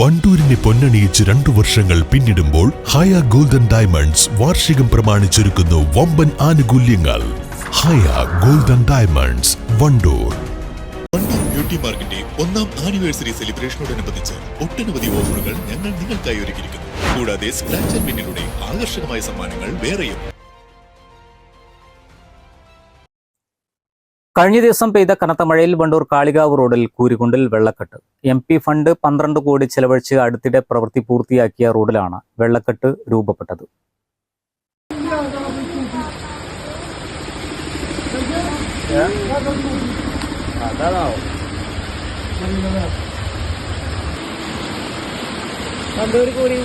വണ്ടൂരിനെ പൊന്നണിയിച്ച് രണ്ടു വർഷങ്ങൾ പിന്നിടുമ്പോൾ ഹയ ഗോൾഡൻ ഡയമണ്ട്സ് വാർഷികം പ്രമാണിച്ചൊരുക്കുന്നു വമ്പൻ ആനുകൂല്യങ്ങൾ. Haya golden diamonds Wandoor. Wandoor beauty മാർക്കിന്റെ ഒന്നാം ആനിവേഴ്സറി സെലിബ്രേഷനോടനുബന്ധിച്ച് ഒട്ടനവധി ഓഫറുകൾ ഞങ്ങൾ നിങ്ങൾക്കായി ഒരുക്കിയിരിക്കുന്നു. കൂടാതെ സ്ക്രാച്ച് ആൻഡ് പിന്നിലൂടെ ആകർഷകമായ സമ്മാനങ്ങൾ വേറെയും. കഴിഞ്ഞ ദിവസം പെയ്ത കനത്ത മഴയിൽ വണ്ടൂർ കാളികാവ് റോഡിൽ കൂരുകുണ്ടിൽ വെള്ളക്കെട്ട്. എം പി ഫണ്ട് പന്ത്രണ്ട് കോടി ചെലവഴിച്ച് അടുത്തിടെ പ്രവൃത്തി പൂർത്തിയാക്കിയ റോഡിലാണ് വെള്ളക്കെട്ട് രൂപപ്പെട്ടത്.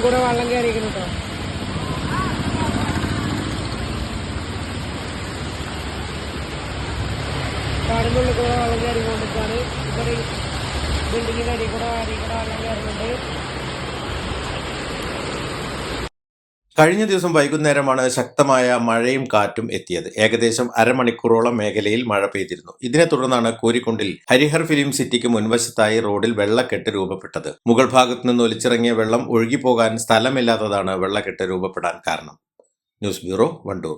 കൂടെ വെള്ളം കയറിയിരിക്കുന്നു കേട്ടോ കാടിന്റെ ഉള്ളിൽ കൂടെ വെള്ളം കയറിക്കൊണ്ടിരിക്കുകയാണ് ഇവിടെ ബിൽഡിങ്ങിന്റെ അടിയിൽ കൂടെ അടിയിൽ കൂടെ വെള്ളം കയറുന്നുണ്ട് കഴിഞ്ഞ ദിവസം വൈകുന്നേരമാണ് ശക്തമായ മഴയും കാറ്റും എത്തിയത്. ഏകദേശം അരമണിക്കൂറോളം മേഖലയിൽ മഴ പെയ്തിരുന്നു. ഇതിനെ തുടർന്നാണ് കോരിക്കുണ്ടിൽ ഹരിഹർ ഫിലിം സിറ്റിക്ക് മുൻവശത്തായി റോഡിൽ വെള്ളക്കെട്ട് രൂപപ്പെട്ടത്. മുകൾ ഭാഗത്തു നിന്ന് ഒലിച്ചിറങ്ങിയ വെള്ളം ഒഴുകിപ്പോകാൻ സ്ഥലമില്ലാത്തതാണ് വെള്ളക്കെട്ട് രൂപപ്പെടാൻ കാരണം. News bureau Wandoor.